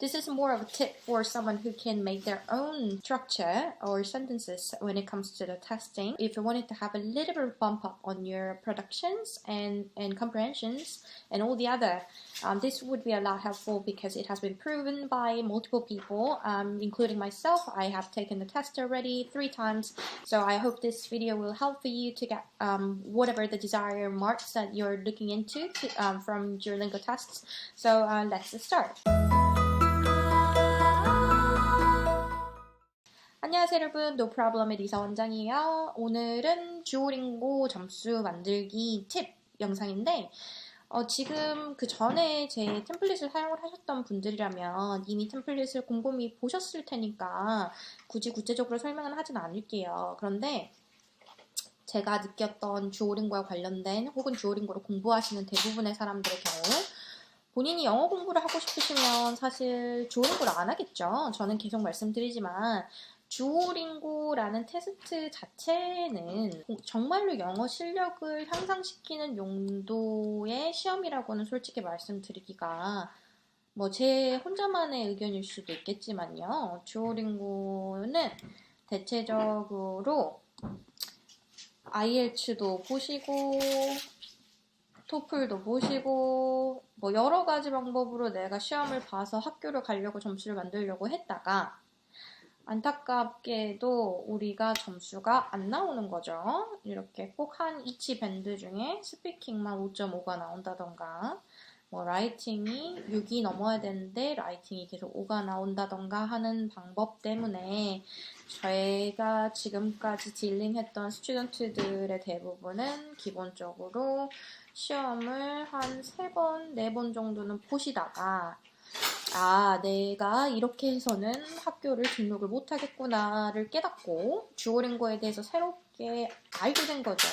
This is more of a tip for someone who can make their own structure or sentences when it comes to the testing. If you wanted to have a little bit of bump up on your productions and, and comprehensions and all the other, um, this would be a lot helpful because it has been proven by multiple people, um, including myself. I have taken the test already three times, so I hope this video will help for you to get um, whatever the desired marks that you're looking into to, um, from Duolingo tests. So uh, let's start. 안녕하세요 여러분 노프로블럼의 리사 원장이에요. 오늘은 주오링고 점수 만들기 팁 영상인데 어, 지금 그 전에 제 템플릿을 사용을 하셨던 분들이라면 이미 템플릿을 곰곰이 보셨을 테니까 굳이 구체적으로 설명은 하진 않을게요. 그런데 제가 느꼈던 주오링고와 관련된 혹은 주오링고로 공부하시는 대부분의 사람들의 경우 본인이 영어 공부를 하고 싶으시면 사실 주오링고를 안 하겠죠. 저는 계속 말씀드리지만 주오링고라는 테스트 자체는 정말로 영어 실력을 향상시키는 용도의 시험이라고는 솔직히 말씀드리기가 뭐 제 혼자만의 의견일 수도 있겠지만요. 주오링고는 대체적으로 IELTS도 보시고 토플도 보시고 뭐 여러 가지 방법으로 내가 시험을 봐서 학교를 가려고 점수를 만들려고 했다가 안타깝게도 우리가 점수가 안 나오는 거죠. 이렇게 꼭 한 이치 밴드 중에 스피킹만 5.5가 나온다던가 뭐 라이팅이 6이 넘어야 되는데 라이팅이 계속 5가 나온다던가 하는 방법 때문에 저희가 지금까지 딜링했던 스튜던트들의 대부분은 기본적으로 시험을 한 3번, 4번 정도는 보시다가 아, 내가 이렇게 해서는 학교를 등록을 못하겠구나를 깨닫고 주어링고에 대해서 새롭게 알게 된 거죠.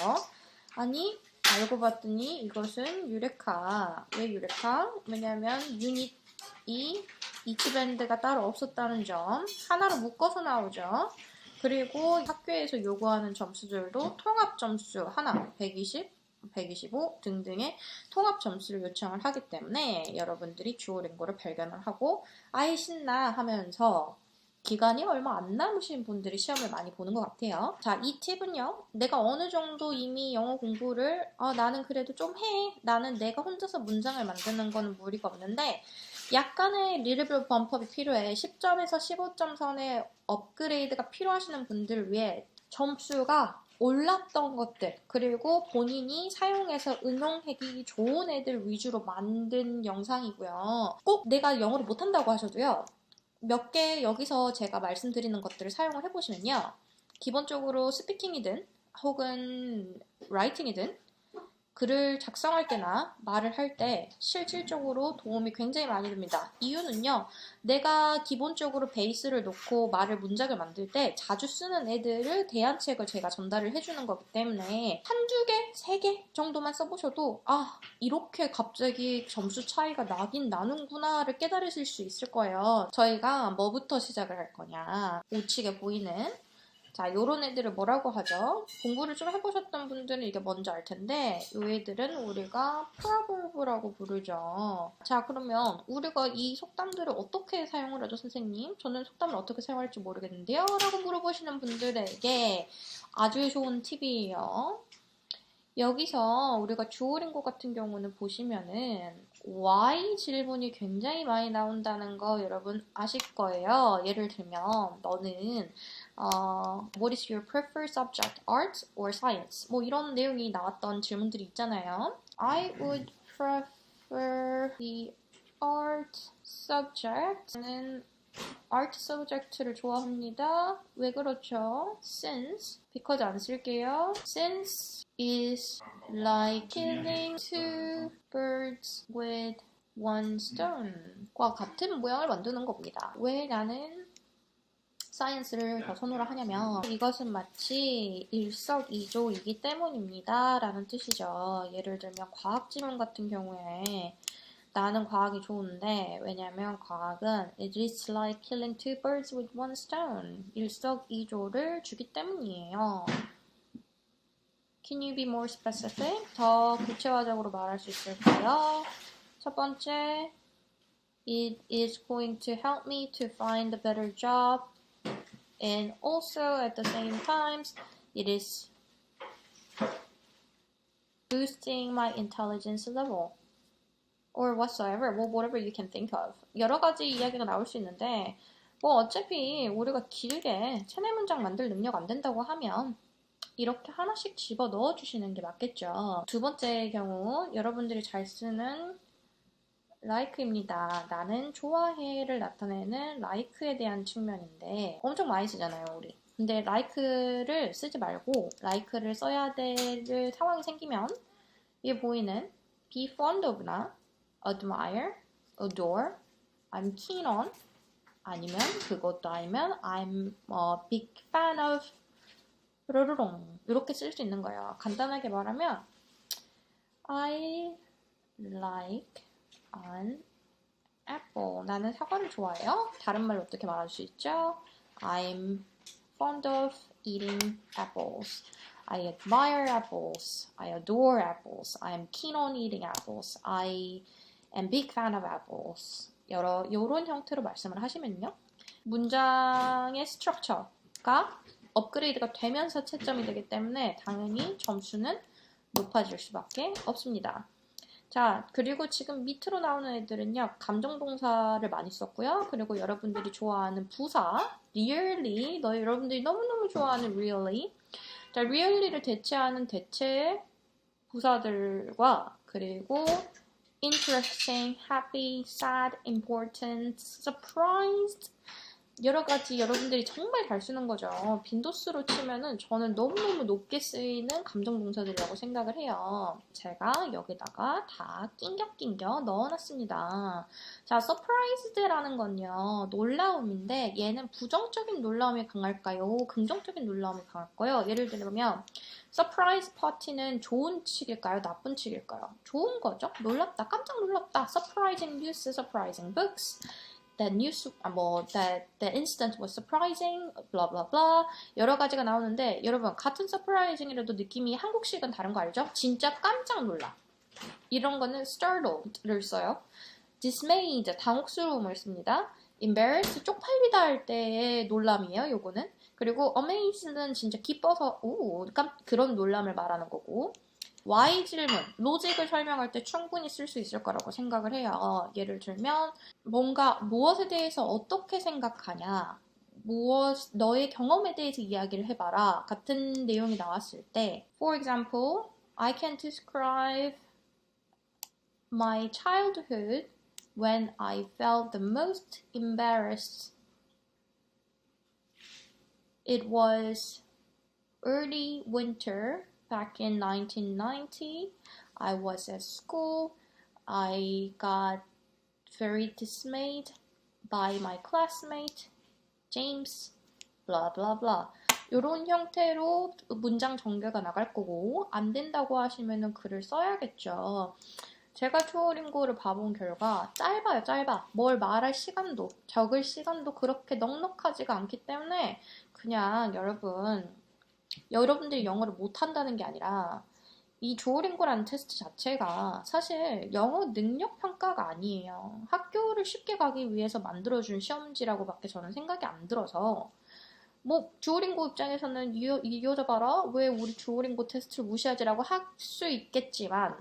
아니, 알고 봤더니 이것은 유레카. 왜 유레카? 왜냐면 유닛이 이치밴드가 따로 없었다는 점. 하나로 묶어서 나오죠. 그리고 학교에서 요구하는 점수들도 통합 점수 하나 120, 125 등등의 통합 점수를 요청을 하기 때문에 여러분들이 주어링고를 발견을 하고 아이 신나 하면서 기간이 얼마 안 남으신 분들이 시험을 많이 보는 것 같아요. 자, 이 팁은요. 내가 어느 정도 이미 영어 공부를 아, 나는 그래도 좀 해. 나는 내가 혼자서 문장을 만드는 거는 무리가 없는데 약간의 리르블 범법이 필요해. 10점에서 15점 선의 업그레이드가 필요하시는 분들을 위해 점수가 올랐던 것들 그리고 본인이 사용해서 응용하기 좋은 애들 위주로 만든 영상이고요. 꼭 내가 영어를 못한다고 하셔도요. 몇 개 여기서 제가 말씀드리는 것들을 사용을 해보시면요. 기본적으로 스피킹이든 혹은 라이팅이든 글을 작성할 때나 말을 할 때 실질적으로 도움이 굉장히 많이 됩니다. 이유는요, 내가 기본적으로 베이스를 놓고 말을 문장을 만들 때 자주 쓰는 애들을 대안책을 제가 전달을 해주는 거기 때문에 한두 개, 세 개 정도만 써보셔도 아, 이렇게 갑자기 점수 차이가 나긴 나는구나를 깨달으실 수 있을 거예요. 저희가 뭐부터 시작을 할 거냐. 우측에 보이는 자, 요런 애들을 뭐라고 하죠? 공부를 좀 해보셨던 분들은 이게 뭔지 알 텐데, 요 애들은 우리가 프라볼브라고 부르죠. 자, 그러면 우리가 이 속담들을 어떻게 사용을 하죠, 선생님? 저는 속담을 어떻게 사용할지 모르겠는데요? 라고 물어보시는 분들에게 아주 좋은 팁이에요. 여기서 우리가 주어링고 같은 경우는 보시면은 why 질문이 굉장히 많이 나온다는 거 여러분 아실 거예요. 예를 들면 너는 어, What is your preferred subject? Art or science? 뭐 이런 내용이 나왔던 질문들이 있잖아요. I would prefer the art subject. 저는 art subject를 좋아합니다. 왜 그렇죠? Since, because 안 쓸게요. Since is like killing two birds with one stone과 같은 모양을 만드는 겁니다. 왜 나는 사이언스를 더 선호를 하냐면 이것은 마치 일석이조이기 때문입니다. 라는 뜻이죠. 예를 들면 과학 지문 같은 경우에 나는 과학이 좋은데 왜냐면 과학은 it is like killing two birds with one stone 일석이조를 주기 때문이에요. Can you be more specific? 더 구체화적으로 말할 수 있을까요? 첫 번째 It is going to help me to find a better job. And also at the same times, it is boosting my intelligence level. Or whatsoever, 뭐 whatever you can think of. 여러 가지 이야기가 나올 수 있는데 뭐 어차피 우리가 길게 체내 문장 만들 능력 안 된다고 하면 이렇게 하나씩 집어 넣어 주시는 게 맞겠죠. 두 번째 경우 여러분들이 잘 쓰는 like입니다. 나는 좋아해를 나타내는 like에 대한 측면인데 엄청 많이 쓰잖아요, 우리. 근데 like를 쓰지 말고 like를 써야 될 상황이 생기면 이게 보이는 be fond of나 admire, adore, I'm keen on 아니면 그것도 아니면 I'm a big fan of 르르롱 이렇게 쓸 수 있는 거예요. 간단하게 말하면 I like an apple. 나는 사과를 좋아해요. 다른 말로 어떻게 말할 수 있죠? I'm fond of eating apples. I admire apples. I adore apples. I am keen on eating apples. I am big fan of apples. 여러 이런 형태로 말씀을 하시면요. 문장의 스트럭처가 업그레이드가 되면서 채점이 되기 때문에 당연히 점수는 높아질 수밖에 없습니다. 자, 그리고 지금 밑으로 나오는 애들은요, 감정 동사를 많이 썼고요. 그리고 여러분들이 좋아하는 부사, really, 너 여러분들이 너무너무 좋아하는 really. 자, really를 대체하는 대체 부사들과 그리고 interesting, happy, sad, important, surprised, 여러 가지 여러분들이 정말 잘 쓰는 거죠. 빈도수로 치면은 저는 너무너무 높게 쓰이는 감정 동사들이라고 생각을 해요. 제가 여기다가 다 낑겨낑겨 넣어놨습니다. 자, surprised라는 건요, 놀라움인데 얘는 부정적인 놀라움이 강할까요? 긍정적인 놀라움이 강할까요? 예를 들면 surprise party는 좋은 측일까요? 나쁜 측일까요? 좋은 거죠. 놀랍다, 깜짝 놀랍다. surprising news, surprising books. That news 뭐 that the incident was surprising, blah blah blah 여러 가지가 나오는데 여러분 같은 surprising이라도 느낌이 한국식은 다른 거 알죠? 진짜 깜짝 놀라. 이런 거는 startled를 써요. dismayed 당혹스러움을 씁니다. embarrassed 쪽팔리다 할 때의 놀람이에요. 요거는 그리고 amazed는 진짜 기뻐서 오 깜, 그런 놀람을 말하는 거고 why 질문, 로직을 설명할 때 충분히 쓸 수 있을 거라고 생각을 해요. 예를 들면 뭔가 무엇에 대해서 어떻게 생각하냐, 무엇 너의 경험에 대해서 이야기를 해봐라 같은 내용이 나왔을 때, for example, I can describe my childhood when I felt the most embarrassed. It was early winter back in 1990. I was at school. I got very dismayed by my classmate, James, blah blah blah. 이런 형태로 문장 전개가 나갈 거고 안 된다고 하시면은 글을 써야겠죠. 제가 투어링고를 봐본 결과 짧아요, 짧아. 뭘 말할 시간도, 적을 시간도 그렇게 넉넉하지가 않기 때문에 그냥 여러분 여러분들이 영어를 못한다는 게 아니라 이 조어링고라는 테스트 자체가 사실 영어 능력 평가가 아니에요. 학교를 쉽게 가기 위해서 만들어준 시험지라고 밖에 저는 생각이 안 들어서 뭐 주어링고 입장에서는 이, 이 여자 봐라 왜 우리 주어링고 테스트를 무시하지라고 할 수 있겠지만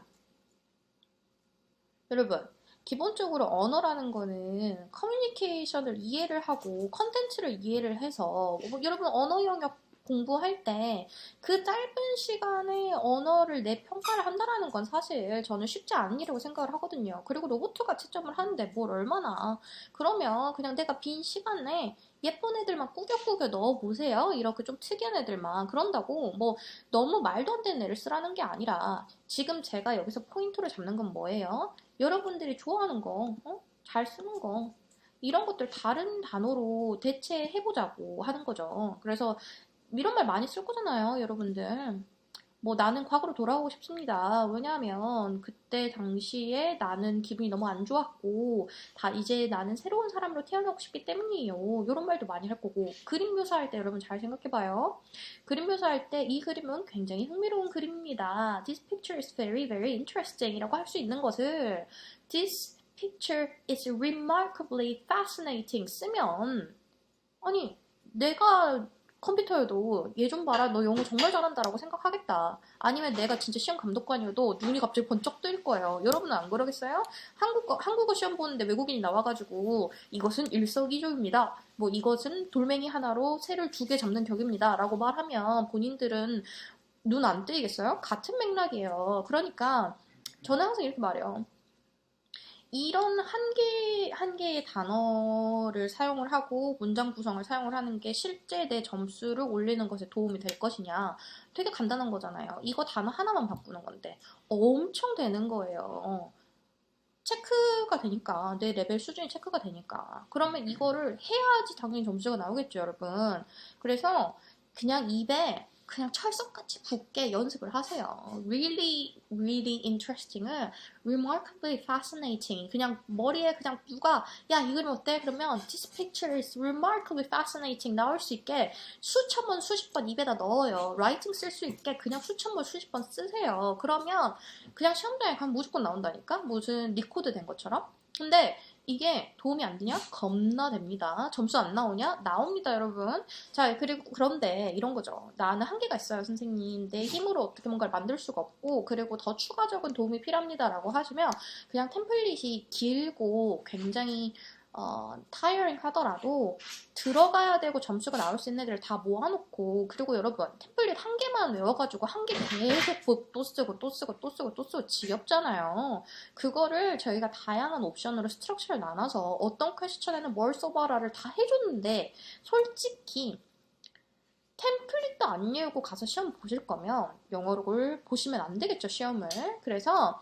여러분 기본적으로 언어라는 거는 커뮤니케이션을 이해를 하고 컨텐츠를 이해를 해서 뭐, 여러분 언어 영역 공부할 때 그 짧은 시간에 언어를 내 평가를 한다라는 건 사실 저는 쉽지 않은 일이라고 생각을 하거든요. 그리고 로봇가 채점을 하는데 뭘 얼마나 그러면 그냥 내가 빈 시간에 예쁜 애들만 꾸겨꾸겨 넣어보세요. 이렇게 좀 특이한 애들만. 그런다고 뭐 너무 말도 안 되는 애를 쓰라는 게 아니라 지금 제가 여기서 포인트를 잡는 건 뭐예요? 여러분들이 좋아하는 거, 어? 잘 쓰는 거. 이런 것들 다른 단어로 대체해보자고 하는 거죠. 그래서 이런 말 많이 쓸 거잖아요, 여러분들. 뭐 나는 과거로 돌아가고 싶습니다. 왜냐하면 그때 당시에 나는 기분이 너무 안 좋았고 다 이제 나는 새로운 사람으로 태어나고 싶기 때문이에요. 이런 말도 많이 할 거고 그림 묘사할 때 여러분 잘 생각해봐요. 그림 묘사할 때 이 그림은 굉장히 흥미로운 그림입니다. This picture is very very interesting 이라고 할 수 있는 것을 This picture is remarkably fascinating 쓰면 아니 내가 컴퓨터여도 얘 좀 봐라 너 영어 정말 잘한다라고 생각하겠다. 아니면 내가 진짜 시험 감독관이어도 눈이 갑자기 번쩍 뜨일 거예요. 여러분은 안 그러겠어요? 한국어, 한국어 시험 보는데 외국인이 나와가지고 이것은 일석이조입니다. 뭐 이것은 돌멩이 하나로 새를 두 개 잡는 격입니다. 라고 말하면 본인들은 눈 안 뜨이겠어요? 같은 맥락이에요. 그러니까 저는 항상 이렇게 말해요 이런 한 개, 한 개의 단어를 사용을 하고 문장 구성을 사용을 하는 게 실제 내 점수를 올리는 것에 도움이 될 것이냐. 되게 간단한 거잖아요. 이거 단어 하나만 바꾸는 건데 엄청 되는 거예요. 체크가 되니까, 내 레벨 수준이 체크가 되니까. 그러면 이거를 해야지 당연히 점수가 나오겠죠, 여러분. 그래서 그냥 입에 그냥 철석같이 붙게 연습을 하세요. Really, really interesting은 remarkably fascinating. 그냥 머리에 그냥 누가 야 이 그림 어때? 그러면 this picture is remarkably fascinating 나올 수 있게 수천 번 수십 번 입에다 넣어요. 라이팅 쓸 수 있게 그냥 수천 번 수십 번 쓰세요. 그러면 그냥 시험장에 가면 무조건 나온다니까? 무슨 리코드 된 것처럼? 근데 이게 도움이 안 되냐? 겁나 됩니다. 점수 안 나오냐? 나옵니다, 여러분. 자, 그리고 그런데 이런 거죠. 나는 한계가 있어요, 선생님. 내 힘으로 어떻게 뭔가를 만들 수가 없고, 그리고 더 추가적인 도움이 필요합니다라고 하시면 그냥 템플릿이 길고 굉장히 어, 타이어링 하더라도 들어가야 되고 점수가 나올 수 있는 애들을 다 모아놓고 그리고 여러분 템플릿 한 개만 외워가지고 한 개 계속 또 쓰고 또 쓰고 또 쓰고 또 쓰고 지겹잖아요. 그거를 저희가 다양한 옵션으로 스트럭처를 나눠서 어떤 퀘스천에는 뭘 써봐라를 다 해줬는데 솔직히 템플릿도 안 열고 가서 시험 보실 거면 영어를 보시면 안 되겠죠 시험을 그래서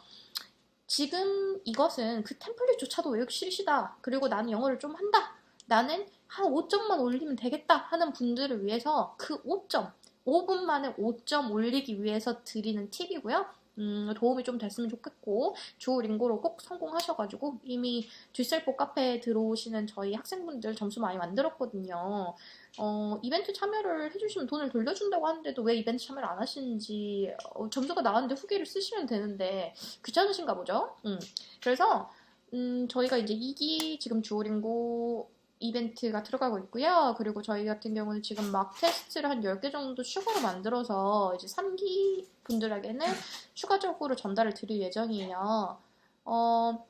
지금 이것은 그 템플릿조차도 외우기 싫으시다. 그리고 나는 영어를 좀 한다. 나는 한 5점만 올리면 되겠다 하는 분들을 위해서 그 5점, 5분 만에 5점 올리기 위해서 드리는 팁이고요. 음, 도움이 좀 됐으면 좋겠고 주오링고로 꼭 성공하셔가지고 이미 뒷셀포 카페에 들어오시는 저희 학생분들 점수 많이 만들었거든요. 어, 이벤트 참여를 해주시면 돈을 돌려준다고 하는데도 왜 이벤트 참여를 안 하시는지 어, 점수가 나왔는데 후기를 쓰시면 되는데 귀찮으신가 보죠. 음, 그래서 음, 저희가 이제 2기 지금 주오링고 이벤트가 들어가고 있고요. 그리고 저희 같은 경우는 지금 막 테스트를 한 10개 정도 추가로 만들어서 이제 3기 분들에게는 추가적으로 전달을 드릴 예정이에요. 어,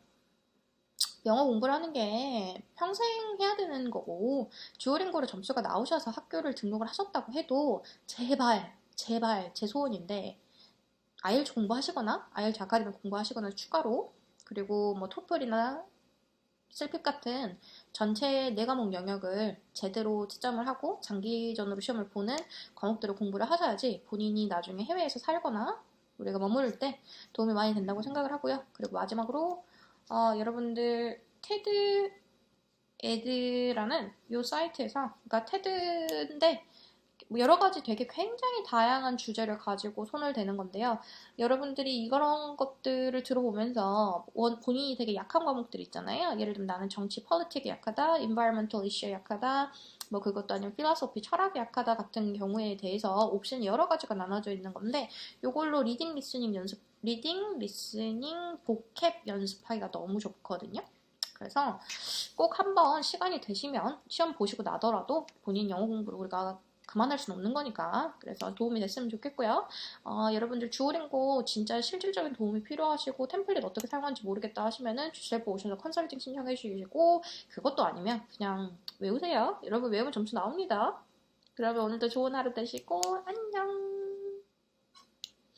영어 공부를 하는 게 평생 해야 되는 거고, 주어링고로 점수가 나오셔서 학교를 등록을 하셨다고 해도, 제발, 제발, 제 소원인데, 아이엘츠 공부하시거나, 아이엘츠 아카데미 공부하시거나 추가로, 그리고 뭐 토플이나 셀핍 같은 전체 네 과목 영역을 제대로 채점을 하고 장기전으로 시험을 보는 과목들을 공부를 하셔야지 본인이 나중에 해외에서 살거나 우리가 머무를 때 도움이 많이 된다고 생각을 하고요. 그리고 마지막으로 어, 여러분들 테드 에드라는 이 사이트에서 그러니까 테드인데 뭐 여러 가지 되게 굉장히 다양한 주제를 가지고 손을 대는 건데요. 여러분들이 이런 것들을 들어보면서 원, 본인이 되게 약한 과목들 있잖아요. 예를 들면 나는 정치, 폴리틱이 약하다, environmental issue에 약하다, 뭐 그것도 아니면 필라소피, 철학이 약하다 같은 경우에 대해서 옵션이 여러 가지가 나눠져 있는 건데 이걸로 리딩, 리스닝 연습, 리딩, 리스닝, 보캡 연습하기가 너무 좋거든요. 그래서 꼭 한번 시간이 되시면 시험 보시고 나더라도 본인 영어 공부를 우리가 그만할 수는 없는 거니까 그래서 도움이 됐으면 좋겠고요. 어, 여러분들 주오링고 진짜 실질적인 도움이 필요하시고 템플릿 어떻게 사용하는지 모르겠다 하시면은 주셀프 오셔서 컨설팅 신청해 주시고 그것도 아니면 그냥 외우세요. 여러분 외우면 점수 나옵니다. 그러면 오늘도 좋은 하루 되시고 안녕.